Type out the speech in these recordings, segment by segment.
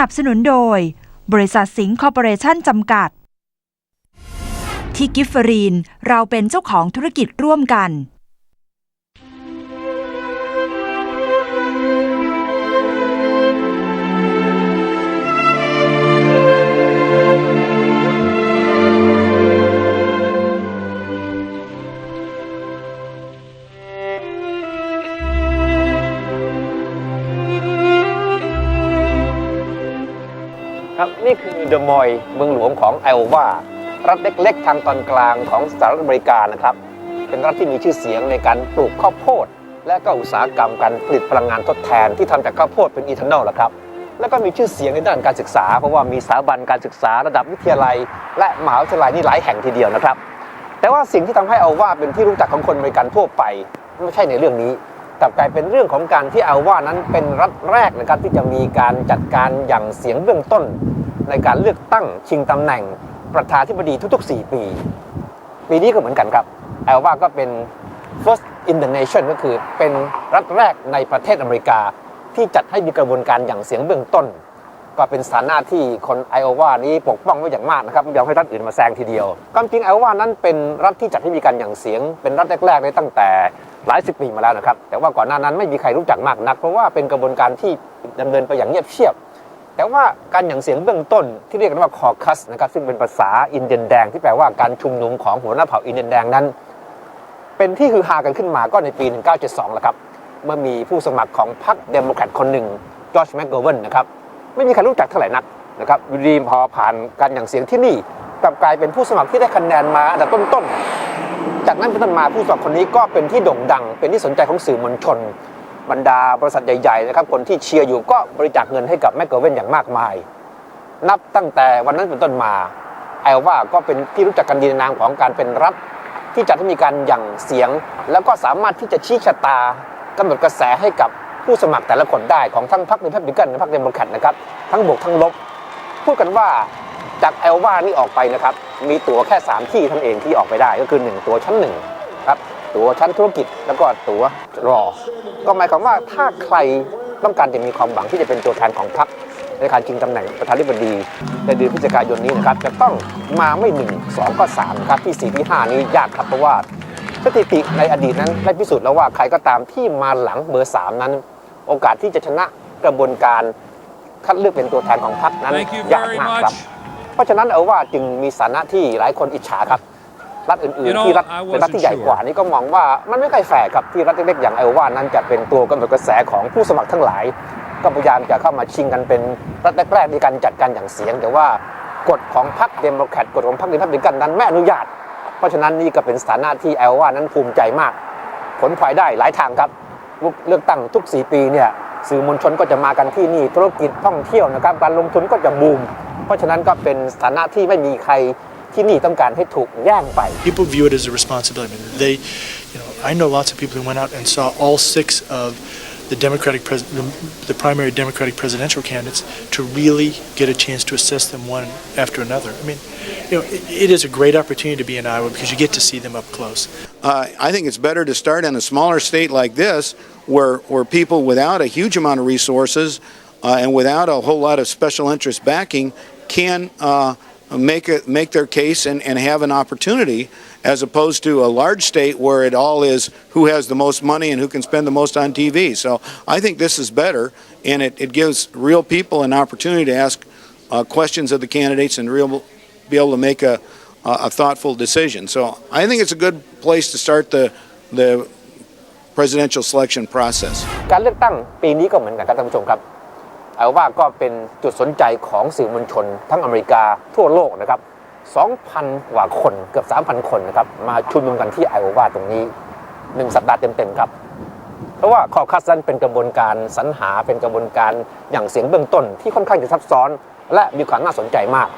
นับสนุนโดย บริษัทสิงห์คอร์ปอเรชั่นจำกัด ที่กิฟเฟอรีน เราเป็นเจ้าของธุรกิจร่วมกัน มอย เมืองหลวงของไอโอวา รัฐเล็กๆ ทางตอนกลางของสหรัฐอเมริกานะครับ เป็นรัฐที่มีชื่อเสียงในการปลูกข้าวโพด และก็อุตสาหกรรมการผลิตพลังงานทดแทนที่ทำจากข้าวโพดเป็นอีทานอลครับ แล้วก็มีชื่อเสียงในด้านการศึกษา เพราะว่ามีสถาบันการศึกษาระดับวิทยาลัย และมหาวิทยาลัยนี่หลายแห่งทีเดียวนะครับ แต่ว่าสิ่งที่ทำให้เอาว่าเป็นที่รู้จักของคนอเมริกันทั่วไปไม่ใช่ในเรื่องนี้กลับกลายเป็นเรื่องของการที่อาว่านั้นเป็นรัฐแรกนะครับที่จะมีการจัดการอย่างเสียงเบื้องต้น ในการเลือกตั้งชิงตำแหน่งประธานธิบดีทุกๆ 4 ปี ปีนี้ก็เหมือนกันครับแอลว่าก็เป็น first in the nation ก็คือเป็นรัฐแรกในประเทศอเมริกาที่จัดให้มีกระบวนการอย่างเสียงเบื้องต้น ก็เป็นสถานะที่คนไอโอวานี้ปกป้องไว้อย่างมากนะครับไม่ยอมให้รัฐอื่นมาแซงทีเดียวความจริงไอโอวานั้นเป็นรัฐที่จัดให้มีการอย่างเสียง เป็นรัฐแรกๆในตั้งแต่หลายสิบปีมาแล้วนะครับ แต่ว่าก่อนหน้านั้นไม่มีใครรู้จักมากนัก เพราะว่าเป็นกระบวนการที่ดำเนินไปอย่างเงียบเชียบ แต่ว่าการอย่างเสียงเบื้องต้นที่เรียกกันว่าคอคัสนะครับซึ่งเป็นภาษาอินเดียนแดงที่แปลว่าการชุมนุมของหัวหน้าเผ่าอินเดียนแดงนั้น เป็นที่ฮือฮากันขึ้นมาก็ในปี 1972แหละครับเมื่อมีผู้สมัครของพรรคเดโมแครตคนหนึ่งจอร์จแมคโกเวนนะครับไม่มีใครรู้จักเท่าไหร่นักนะครับยูดีพอผ่านการอย่างเสียงที่นี่กลับกลายเป็นผู้สมัครที่ได้คะแนนมาอันดับต้นๆจากนั้นเป็นต้นมาผู้สมัครคนนี้ก็เป็นที่โด่งดัง เป็นที่สนใจของสื่อมวลชน บรรดาบริษัทใหญ่ๆนะครับคนที่เชียร์อยู่ก็บริจาคเงินให้กับแมคโกอร์เวนอย่างมากมาย นับตั้งแต่วันนั้นเป็นต้นมาไอว่าก็เป็นที่รู้จักกันดีในนามของการเป็นรัฐที่จัดให้มีการหยั่งเสียง แล้วก็สามารถที่จะชี้ชะตากำหนดกระแสให้กับผู้สมัครแต่ละคนได้ของทั้งพรรคเดโมแครตและพรรคเดโมแครตนะครับทั้งบวกทั้งลบ พูดกันว่าจากไอวานี่ออกไปนะครับมีตั๋วแค่ 3 ที่เท่านั้นเองที่ออกไปได้ก็คือ 1 ตัวชั้น1ครับ ตั๋วชั้นธุรกิจ แล้วก็ตั๋วรอ ก็หมายความว่าถ้าใครต้องการจะมีความหวังที่จะเป็นตัวแทนของพรรคในการชิงตำแหน่งประธานาธิบดีในเดือนพฤศจิกายนนี้นะครับจะต้องมาไม่1 2ก็3ครับที่4ที่5นี้ยากครับเพราะว่าสถิติในอดีตนั้นได้พิสูจน์แล้วว่าใครก็ตามที่มาหลังเบอร์3นั้น โอกาสที่จะชนะกระบวนการคัดเลือกเป็นตัวแทนของพรรคนั้น Thank you ยาก very มากครับ much. เพราะฉะนั้นเอาว่าจึงมีสถานะที่หลายคนอิจฉาครับ รัฐอื่น You ๆ know, ที่รัฐ I เป็นรัฐ wasn't ที่ใหญ่กว่านี้ก็มองว่ามันไม่ค่อยแฟร์ครับที่รัฐเล็กๆอย่างไอโอวานั้นจะเป็นตัวกำหนดกระแสของผู้สมัครทั้งหลาย ก็พยายามจะเข้ามาชิงกันเป็นรัฐแรกๆในการจัดการอย่างเสียง แต่ว่ากฎของพรรคเดโมแครตกฎของพรรครีพับลิกันนั้นไม่อนุญาต เพราะฉะนั้นนี่ก็เป็นสถานะที่ไอโอวานั้นภูมิใจมาก ผลพลอยได้หลายทางครับเลือกตั้งทุก 4 ปีเนี่ยสื่อมวลชนก็จะมากันที่นี่ธุรกิจท่องเที่ยวนะครับการลงทุนก็จะบูม เพราะฉะนั้นก็เป็นสถานะที่ไม่มีใคร ที่นี่ต้องการให้ถูกแย่งไป People view it as a responsibility. I mean, they, you know, I know lots of people who went out and saw all six of the Democratic, pres- the, the primary Democratic presidential candidates to really get a chance to assess them one after another. I mean, you know, it, it is a great opportunity to be in Iowa because you get to see them up close. Uh, I think it's better to start in a smaller state like this, where where people without a huge amount of resources uh, and without a whole lot of special interest backing can uh, make a, make their case and, and have an opportunity, as opposed to a large state where it all is who has the most money and who can spend the most on TV. So I think this is better, and it, it gives real people an opportunity to ask uh, questions of the candidates and real be able to make a a a thoughtful decision. So I think it's a good place to start the the presidential selection process. การเลือกตั้งปีนี้ก็เหมือนกันครับท่านผู้ชมครับ เอาว่าก็เป็นจุดสนใจของสื่อมวลชน ทั้งอเมริกาทั่วโลกนะครับ 2,000 กว่าคนเกือบ 3,000 คนนะครับ มาชุมนุมกันที่ไอโอวาตรงนี้ 1 สัปดาห์เต็มๆครับ เพราะว่าคอคัสนั้นเป็นกระบวนการสรรหาเป็นกระบวนการอย่างเสียงเบื้องต้นที่ค่อนข้างจะซับซ้อน และมีความน่าสนใจมาก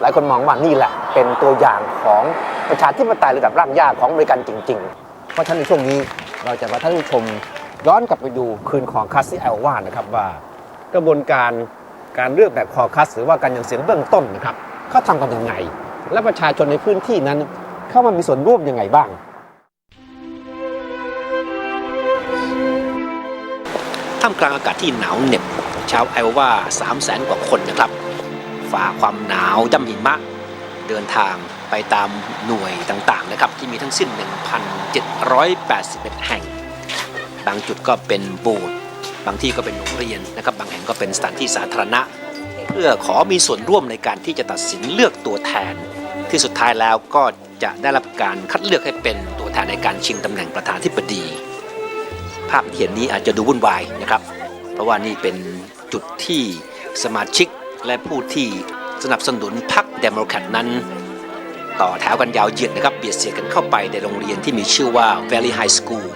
หลายคนมองว่านี่แหละ เป็นตัวอย่างของประชาธิปไตยระดับรากหญ้าของอเมริกันจริงๆ เพราะฉะนั้นในช่วงนี้เราจะมาท่านผู้ชมย้อนกลับไปดูคืนของคัสที่ไอโอวานะครับว่า กระบวนการการเลือกแบบคอคัสหรือว่าการย่างเสียงเบื้องต้นนะครับเขาทำกันยังไง และประชาชนในพื้นที่นั้น เข้ามามีส่วนร่วมยังไงบ้าง ท่ามกลางอากาศที่หนาวเหน็บชาวไอโอวา3 0 0แสนกว่าคนนะครับ ฝ่าความหนาวย่ำหิมะ เดินทางไปตามหน่วยต่างๆนะครับ ที่มีทั้งสิ้น 1,781 แห่ง บางจุดก็เป็นโบสถ์ บางที่ก็เป็นโรงเรียนนะครับบางแห่งก็เป็นสถานที่สาธารณะ เพื่อขอมีส่วนร่วมในการที่จะตัดสินเลือกตัวแทน ที่สุดท้ายแล้วก็จะได้รับการคัดเลือกให้เป็นตัวแทนในการชิงตำแหน่งประธานธิบดี ภาพที่เห็นนี้อาจจะดูวุ่นวายนะครับ เพราะว่านี่เป็นจุดที่สมาชิกและผู้ที่สนับสนุนพรรคเดโมแครตนั้น ต่อแถวกันยาวเหยียดนะครับเบียดเสียดกันเข้าไปในโรงเรียนที่มีชื่อว่า Valley High School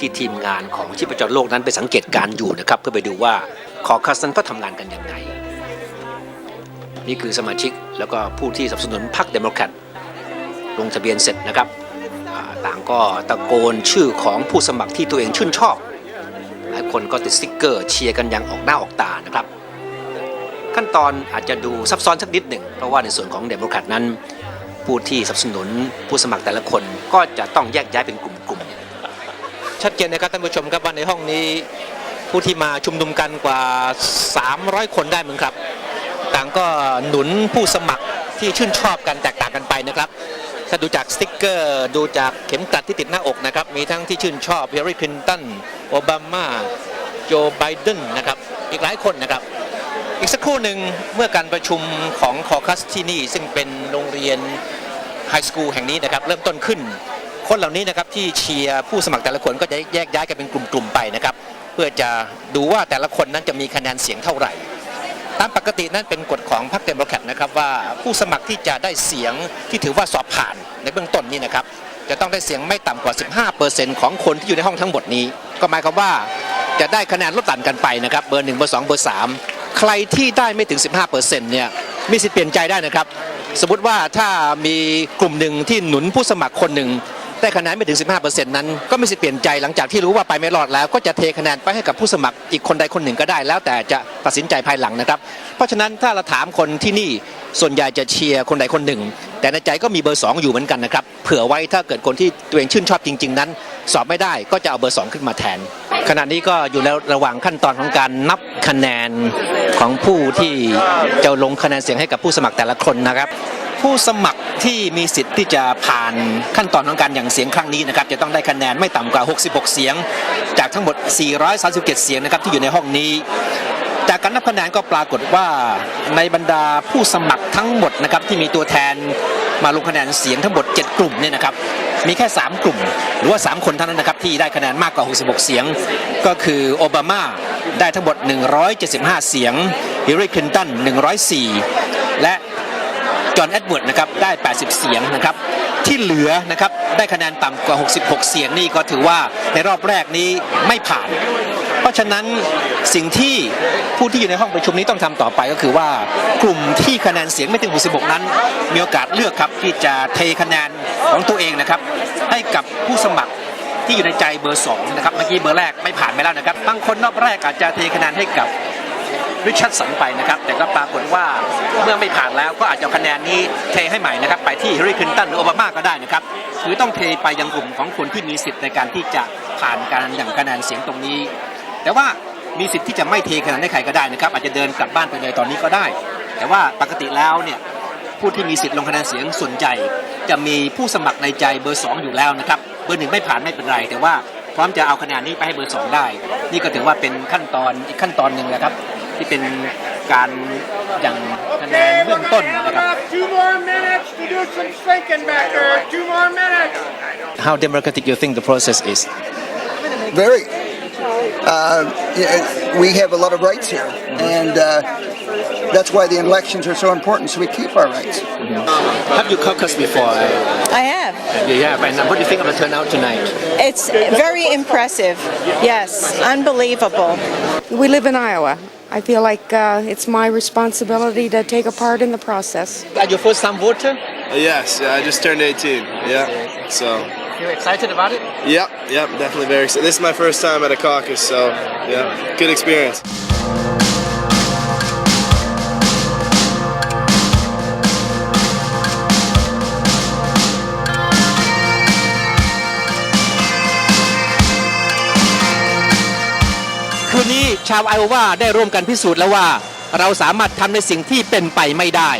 ที่ทีมงานของชีพจรโลกนั้นไปสังเกตการอยู่นะครับ เพื่อไปดูว่าคอคัสนั้นเขาทำงานกันยังไงนี่คือสมาชิกแล้วก็ผู้ที่สนับสนุนพรรคเดโมแครตลงทะเบียนเสร็จนะครับต่างก็ตะโกนชื่อของผู้สมัครที่ตัวเองชื่นชอบหลายคนก็ติดสติ๊กเกอร์เชียร์กันอย่างออกหน้าออกตานะครับ ขั้นตอนอาจจะดูซับซ้อนสักนิดหนึ่งเพราะว่าในส่วนของเดโมแครตนั้น ผู้ที่สนับสนุนผู้สมัครแต่ละคนก็จะต้องแยกย้ายเป็นกลุ่มๆ ชัดเจนนะครับท่านผู้ชมครับว่าในห้องนี้ผู้ที่มาชุมนุมกันกว่า 300 คนได้เหมือนครับ ต่างก็หนุนผู้สมัครที่ชื่นชอบกันแตกต่างกันไปนะครับถ้าดูจากสติ๊กเกอร์ดูจากเข็มกลัดที่ติดหน้าอกนะครับ มีทั้งที่ชื่นชอบฮิลลารีคลินตันโอบามาโจไบเดนนะครับอีกหลายคนนะครับ อีกสักครู่หนึ่งเมื่อการประชุมของคอคัสที่นี่ ซึ่งเป็นโรงเรียนไฮสคูลแห่งนี้นะครับ เริ่มต้นขึ้น คนเหล่านี้นะครับที่เชียร์ผู้สมัครแต่ละคนก็จะแยกย้ายกันเป็นกลุ่มๆไปนะครับ เพื่อจะดูว่าแต่ละคนนั้นจะมีคะแนนเสียงเท่าไหร่ ตามปกตินั้นเป็นกฎของพรรคเดโมแครตนะครับว่าผู้สมัครที่จะได้เสียงที่ถือว่าสอบผ่านในเบื้องต้นนี้นะครับจะต้องได้เสียงไม่ต่ำกว่า 15%ของคนที่อยู่ในห้องทั้งหมดนี้ ก็หมายความว่าจะได้คะแนนลดหลั่นกันไปนะครับเบอร์หนึ่งเบอร์สองเบอร์สามใครที่ได้ไม่ถึง 15%เนี่ยมีสิทธิ์เปลี่ยนใจได้นะครับ สมมติว่าถ้ามีกลุ่มหนึ่งที่หนุนผู้สมัครคนหนึ่ง ได้คะแนนไม่ถึง 15%นั้น ก็ไมีสิทธิ์เปลี่ยนใจหลังจากที่รู้ว่าไปไม่รอดแล้วก็จะเทคะแนนไปให้กับผู้สมัครอีกคนใดคนหนึ่งก็ได้ แล้วแต่จะตัดสินใจภายหลังนะครับ เพราะฉะนั้นถ้าเราถามคนที่นี่ส่วนใหญ่จะเชียร์คนใดคนหนึ่ง แต่ในใจก็มีเบอร์ 2 อยู่เหมือนกันนะครับเผื่อไว้ถ้าเกิดคนที่ตัวเองชื่นชอบจริง ๆ นั้น สอบไม่ได้ก็จะเอาเบอร์ 2 ขึ้นมาแทน ขณะนี้ก็อยู่ในระหว่างขั้นตอนของการนับคะแนนของผู้ที่จะลงคะแนนเสียงให้กับผู้สมัครแต่ละคนนะครับ ผู้สมัครที่มีสิทธิ์ที่จะผ่านขั้นตอนของการหยั่งเสียงครั้งนี้นะครับจะต้องได้คะแนนไม่ต่ำกว่า 66 เสียง จากทั้งหมด 437 เสียงนะครับที่อยู่ในห้องนี้ จากการนับคะแนนก็ปรากฏว่าในบรรดาผู้สมัครทั้งหมดนะครับที่มีตัวแทนมาลงคะแนนเสียงทั้งหมด 7 กลุ่มเนี่ยนะครับมีแค่ 3 กลุ่ม หรือว่า 3 คนเท่านั้นนะครับที่ได้คะแนนมากกว่า 66 เสียง ก็คือโอบามาได้ทั้งหมด 175 เสียงฮิลลารีคลินตัน104 และ จอห์นแอดเวิร์ดนะครับได้ 80 เสียงนะครับที่เหลือนะครับได้คะแนนต่ำกว่า 66 เสียงนี่ก็ถือว่าในรอบแรกนี้ไม่ผ่าน เพราะฉะนั้นสิ่งที่ผู้ที่อยู่ในห้องประชุมนี้ต้องทำต่อไปก็คือว่ากลุ่มที่คะแนนเสียงไม่ถึง 66 นั้น มีโอกาสเลือกครับที่จะเทคะแนนของตัวเองนะครับให้กับผู้สมัครที่อยู่ในใจเบอร์2นะครับเมื่อกี้เบอร์แรกไม่ผ่านไปแล้วนะครับบางคนรอบแรกอาจจะเทคะแนนให้กับ ริชาร์ดสันไปนะครับ แต่ก็ปรากฏว่าเมื่อไม่ผ่านแล้วก็อาจจะคะแนนนี้เทให้ใหม่นะครับ ไปที่ฮิลลารีคลินตันหรือโอบามาก็ได้นะครับคือต้องเทไปยังกลุ่มของคนที่มีสิทธิ์ในการที่จะผ่านการอย่างคะแนนเสียงตรงนี้ แต่ว่ามีสิทธิ์ที่จะไม่เทคะแนนให้ใครก็ได้นะครับ อาจจะเดินกลับบ้านไปเลยตอนนี้ก็ได้ แต่ว่าปกติแล้วเนี่ยผู้ที่มีสิทธิ์ลงคะแนนเสียงส่วนใหญ่จะมีผู้สมัครในใจเบอร์สองอยู่แล้วนะครับ เบอร์หนึ่งไม่ผ่านไม่เป็นไร แต่ว่าพร้อมจะเอาคะแนนนี้ไปให้เบอร์สองได้ นี่ก็ถือว่าเป็นขั้นตอนอีกขั้นตอนหนึ่งนะครับ ที่เป็นการอย่างคะแนนเบื้องต้นนะครับ Two more minutes to do some thinking back there. Two more minutes. How democratic you think the process is Very. Uh, yeah, we have a lot of rights here, and uh, that's why the elections are so important, so we keep our rights. Have you caucused before I have. Yeah and what do you think of the turnout tonight It's very impressive. Yes, unbelievable. We live in Iowa. I feel like uh, it's my responsibility to take a part in the process. Are you first time voter Yes, yeah, I just turned 18. Yeah. So, You excited about it yep, yep, definitely very excited. This is my first time at a caucus, so yeah, good experience. ชาวไอโอวาได้ร่วมกันพิสูจน์แล้วว่า เราสามารถทำในสิ่งที่เป็นไปไม่ได้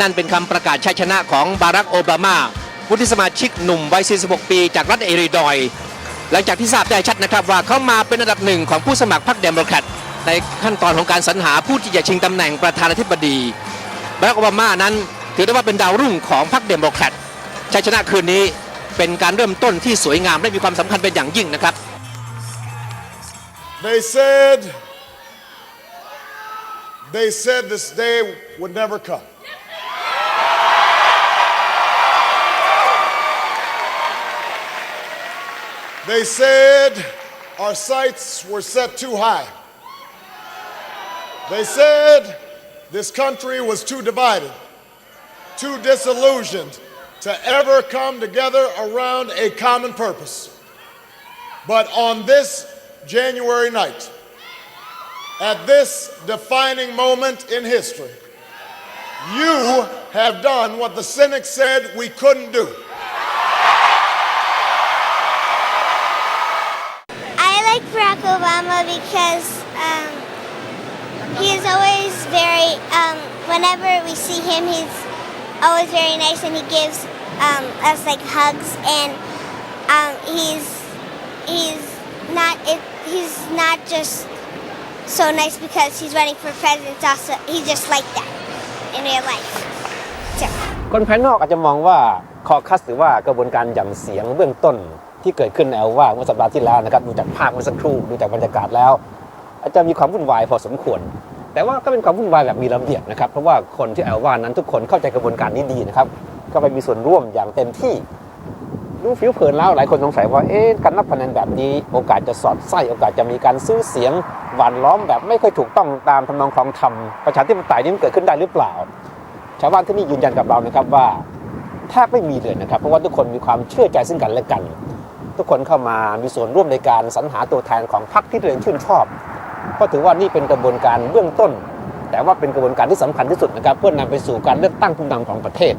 นั่นเป็นคำประกาศชัยชนะของบารักโอบามาวุฒิสมาชิกหนุ่มวัย 46 ปี จากรัฐเอริดอย หลังจากที่ทราบได้ชัดนะครับว่าเขามาเป็นอันดับหนึ่งของผู้สมัครพรรคเดโมแครตในขั้นตอนของการสรรหาผู้ที่จะชิงตำแหน่งประธานาธิบดีบารักโอบามานั้นถือได้ว่าเป็นดาวรุ่งของพรรคเดโมแครตชัยชนะคืนนี้เป็นการเริ่มต้นที่สวยงามและมีความสำคัญเป็นอย่างยิ่งนะครับ They said, they said this day would never come. They said our sights were set too high. They said this country was too divided, too disillusioned to ever come together around a common purpose. But on this January night, at this defining moment in history, you have done what the cynics said we couldn't do. I like Barack Obama because um, he is always very, um, whenever we see him, he's always very nice and he gives um, us like hugs and um, he's, he's not, it, he's not just so nice because he's running for president, it's also, he's just like that in real life. So. คนภายนอกอาจจะมองว่าคอคัสหรือว่ากระบวนการหยั่งเสียงเบื้องต้นที่เกิดขึ้นในแอลว่าเมื่อสัปดาห์ที่แล้วนะครับดูจากภาพเมื่อสักครู่ดูจากบรรยากาศแล้ว อาจจะมีความวุ่นวายพอสมควร แต่ว่าก็เป็นความวุ่นวายแบบมีระเบียบนะครับเพราะว่าคนที่แอลว่านั้นทุกคนเข้าใจกระบวนการนี้ดีนะครับก็ไปมีส่วนร่วมอย่างเต็มที่ ดูผิวเผินแล้วหลายคนสงสัยว่าเอ๊ะการนับคะแนนแบบนี้ โอกาสจะสอดไส้โอกาสจะมีการซื้อเสียงหวานล้อมแบบไม่ค่อยถูกต้องตามทำนองคลองธรรมประชาธิปไตยนี่มันเกิดขึ้นได้หรือเปล่า ชาวบ้านที่นี่ยืนยันกับเรานะครับว่าแทบไม่มีเลยนะครับ เพราะว่าทุกคนมีความเชื่อใจซึ่งกันและกัน ทุกคนเข้ามามีส่วนร่วมในการสรรหาตัวแทนของพรรคที่ตัวเองชื่นชอบก็ถือว่านี่เป็นกระบวนการเบื้องต้น แต่ว่าเป็นกระบวนการที่สำคัญที่สุดนะครับ เพื่อนำไปสู่การเลือกตั้งผู้นำของประเทศ